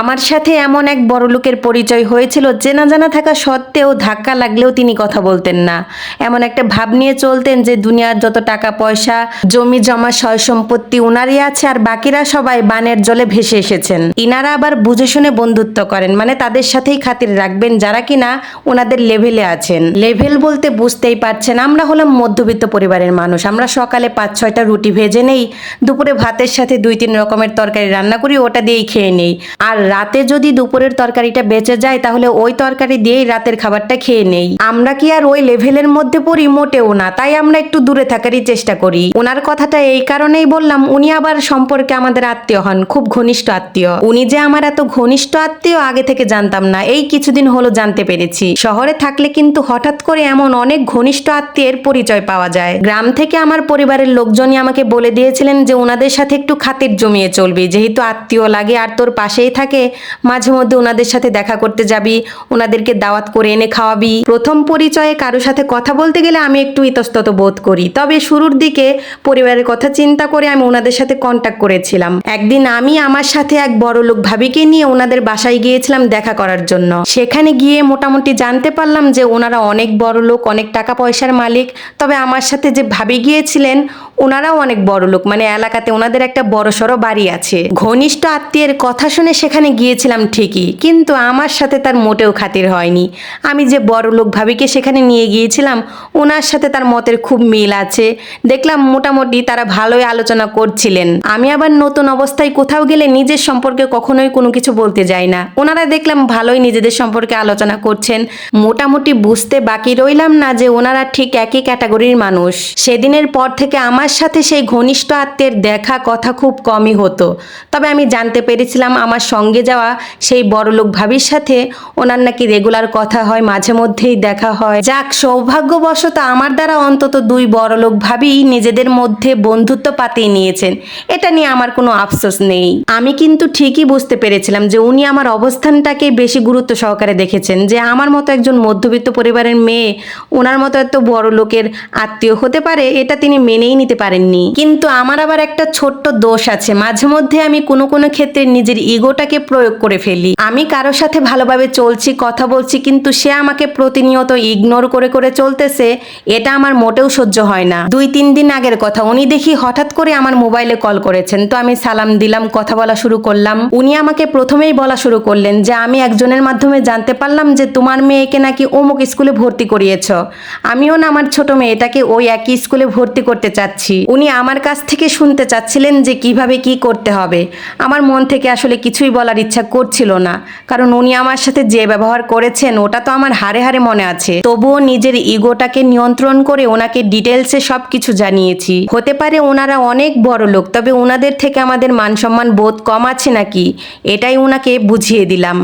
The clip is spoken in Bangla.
আমার সাথে এমন এক বড় লোকের পরিচয় হয়েছিল চেনা জানা থাকা সত্ত্বেও ধাক্কা লাগলেও তিনি কথা বলতেন না। এমন একটা ভাব নিয়ে চলতেন যে দুনিয়ার যত টাকা, পয়সা, জমি, জমা, সয় সম্পত্তি উনারই আছে আর বাকিরা সবাই বানের জলে ভেসে এসেছেন। ইনারা আবার বুঝে শুনে বন্ধুত্ব করেন মানে তাদের সাথেই খাতির রাখবেন যারা কিনা ওনাদের লেভেলে আছেন। লেভেল বলতে বুঝতেই পারছেন, আমরা হলাম মধ্যবিত্ত পরিবারের মানুষ, আমরা সকালে পাঁচ ছয়টা রুটি ভেজে নেই, দুপুরে ভাতের সাথে দুই তিন রকমের তরকারি রান্না করি, ওটা দিয়েই খেয়ে নেই। আর রাতে যদি দুপুরের তরকারিটা বেঁচে যায়, তাহলে ওই তরকারি দিয়েই রাতের খাবারটা খেয়ে নেই। আমরা কি আর ওই লেভেলের মধ্যে পড়ি? মোটেও না। তাই আমরা একটু দূরে থাকারই চেষ্টা করি। ওনার কথাটা এই কারণেই বললাম, উনি আবার সম্পর্কে আমাদের আত্মীয় হন, খুব ঘনিষ্ঠ আত্মীয়। উনি যে আমার এত ঘনিষ্ঠ আত্মীয়, আগে থেকে জানতাম না। এই কিছুদিন হলো জানতে পেরেছি। শহরে থাকলে কিন্তু হঠাৎ করে এমন অনেক ঘনিষ্ঠ আত্মীয়ের পরিচয় পাওয়া যায়। গ্রাম থেকে আমার পরিবারের লোকজনই আমাকে বলে দিয়েছিলেন যে ওনাদের সাথে একটু খাতির জমিয়ে চলবি। যেহেতু আত্মীয় লাগে, আর তোর পাশেই থাকে মাঝে মধ্যে ওনাদের সাথে দেখা করতে যাবি, ওনাদেরকে দাওয়াত করে এনে খাওয়াবি। প্রথম পরিচয়ে কারোর সাথে কথা বলতে গেলে আমি একটু ইতস্তত বোধ করি। তবে শুরুর দিকে পরিবারের কথা চিন্তা করে আমি ওনাদের সাথে কন্ট্যাক্ট করেছিলাম। একদিন আমি আমার সাথে এক বড় লোক ভাবিকে নিয়ে ওনাদের বাসায় গিয়েছিলাম দেখা করার জন্য। সেখানে গিয়ে মোটামুটি জানতে পারলাম যে ওনারা অনেক বড় লোক অনেক টাকা পয়সার মালিক। তবে আমার সাথে যে ভাবি গিয়েছিলেন, ওনারাও অনেক বড় লোক মানে এলাকাতে ওনাদের একটা বড় সড়ো বাড়ি আছে। ঘনিষ্ঠ আত্মীয়ের কথা শুনে সেখানে গিয়েছিলাম ঠিকই, কিন্তু আমার সাথে তার মোটেও খাতির হয়নি। আমি যে বড় লোক ভাবিকে সেখানে নিয়ে গিয়েছিলাম, ওনার সাথে তার মতের খুব মিল আছে। দেখলাম মোটামুটি তারা ভালোই আলোচনা করছিলেন। আমি আবার নতুন অবস্থায় কোথাও গেলে নিজের সম্পর্কে কখনোই কোনো কিছু বলতে যাই না। ওনারা দেখলাম ভালোই নিজেদের সম্পর্কে আলোচনা করছেন। মোটামুটি বুঝতে বাকি রইলাম না যে ওনারা ঠিক একই ক্যাটাগরির মানুষ। সেদিনের পর থেকে আমার সাথে সেই ঘনিষ্ঠ আত্মের দেখা কথা খুব কমই হতো। তবে আমি জানতে পেরেছিলাম আমার সঙ্গে যাওয়া সেই বড়লোক ভাবির সাথে ওনার নাকি রেগুলার কথা হয়, মাঝে মধ্যেই দেখা হয়। যাক, সৌভাগ্যবশত আমার দ্বারা অন্তত দুই বড়লোক ভাবি নিজেদের মধ্যে বন্ধুত্ব পাতিয়ে নিয়েছেন। এটা নিয়ে আমার কোনো আফসোস নেই। আমি কিন্তু ঠিকই বুঝতে পেরেছিলাম যে উনি আমার অবস্থানটাকে বেশি গুরুত্ব সহকারে দেখেছেন, যে আমার মতো একজন মধ্যবিত্ত পরিবারের মেয়ে ওনার মতো এত বড় লোকের আত্মীয় হতে পারে, এটা তিনি মেনেই নিতে পারেননি। কিন্তু আমার আবার একটা ছোট্ট দোষ আছে, মাঝে মধ্যে আমি কোনো কোনো ক্ষেত্রে নিজের ইগোটাকে প্রয়োগ করে ফেলি। আমি কারোর সাথে ভালোভাবে চলছি, কথা বলছি, কিন্তু সে আমাকে প্রতিনিয়ত ইগনোর করে করে চলতেছে, এটা আমার মোটেও সহ্য হয় না। দুই, তিন দিন আগের কথা, উনি দেখি হঠাৎ করে আমার মোবাইলে কল করেছেন। তো আমি সালাম দিলাম, কথা বলা শুরু করলাম। উনি আমাকে প্রথমেই বলা শুরু করলেন যে, আমি একজনের মাধ্যমে জানতে পারলাম যে তোমার মেয়েকে নাকি অমুক স্কুলে ভর্তি করিয়েছ। আমিও না আমার ছোট মেয়েটাকে ওই একই স্কুলে ভর্তি করতে চাচ্ছি। উনি আমার কাছ থেকে শুনতে চাচ্ছিলেন যে কীভাবে কি করতে হবে। আমার মন থেকে আসলে কিছুই বলার ইচ্ছা করছিল না। কারণ উনি আমার সাথে যে ব্যবহার করেছেন, ওটা তো আমার হারে হারে মনে আছে। তবুও নিজের ইগোটাকে নিয়ন্ত্রণ করে ওনাকে ডিটেলসে সব কিছু জানিয়েছি। হতে পারে ওনারা অনেক বড় লোক, তবে ওনাদের থেকে আমাদের মান সম্মান বোধ কম আছে নাকি? এটাই ওনাকে বুঝিয়ে দিলাম।